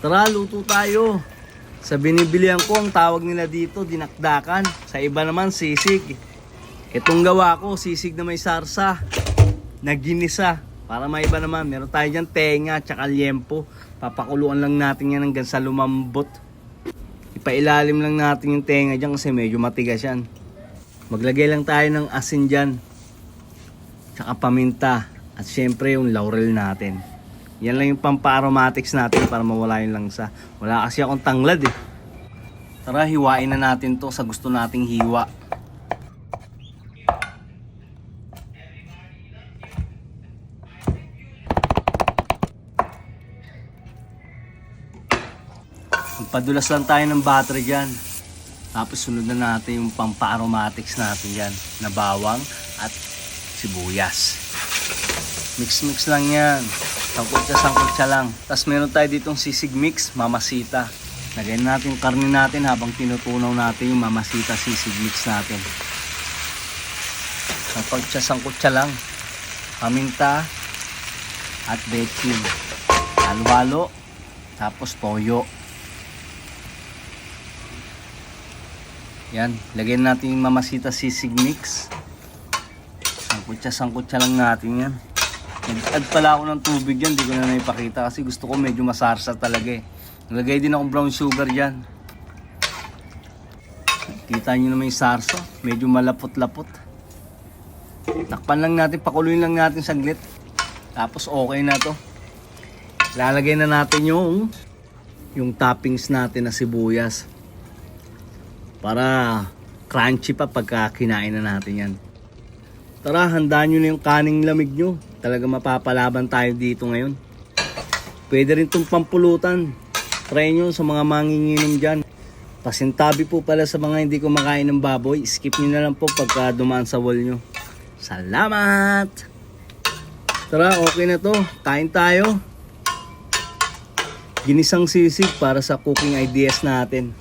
Tara, luto tayo. Sa binibilihan ko, ang tawag nila dito, dinakdakan. Sa iba naman, sisig. Itong gawa ko, sisig na may sarsa. Naginisa. Para may iba naman, meron tayo dyan tenga, tsaka liempo. Papakuluan lang natin yan hanggang sa lumambot. Ipailalim lang natin yung tenga dyan kasi medyo matigas yan. Maglagay lang tayo ng asin dyan. Tsaka paminta. At syempre yung laurel natin. Yan lang yung pampa-aromatics natin para mawala yung langsa. Wala kasi akong tanglad eh. Tara, hiwain na natin to sa gusto nating hiwa. Magpadulas lang tayo ng battery dyan. Tapos sunod na natin yung pampa-aromatics natin dyan. Na bawang at sibuyas. Mix-mix lang yan. Sangkutsa, sangkutsa lang. Tapos meron tayo ditong sisig mix, mamasita. Lagyan natin yung karne natin habang tinutunaw natin yung mamasita sisig mix natin. Sangkutsa, sangkutsa lang. Paminta at betchin. Halo-halo. Tapos toyo. Yan, lagyan natin yung mamasita sisig mix. Sangkutsa, sangkutsa lang natin yan. Nag-add pala ako ng tubig yan, di ko na naipakita kasi gusto ko medyo masarsa talaga eh. Nilagay din akong brown sugar dyan. Kita nyo naman yung sarsa, medyo malapot-lapot. Takpan lang natin, pakuluin lang natin saglit. Tapos okay na to. Lalagay na natin yung yung toppings natin na sibuyas. Para crunchy pa pagka kinain na natin yan. Tara, handaan nyo na yung kaning lamig nyo. Talaga mapapalaban tayo dito ngayon. Pwede rin itong pampulutan. Try nyo sa mga manginginom dyan. Pasintabi po pala sa mga hindi kumakain ng baboy. Skip nyo na lang po pagka dumaan sa wall nyo. Salamat! Tara, okay na to. Kain tayo. Ginisang sisig para sa cooking ideas natin.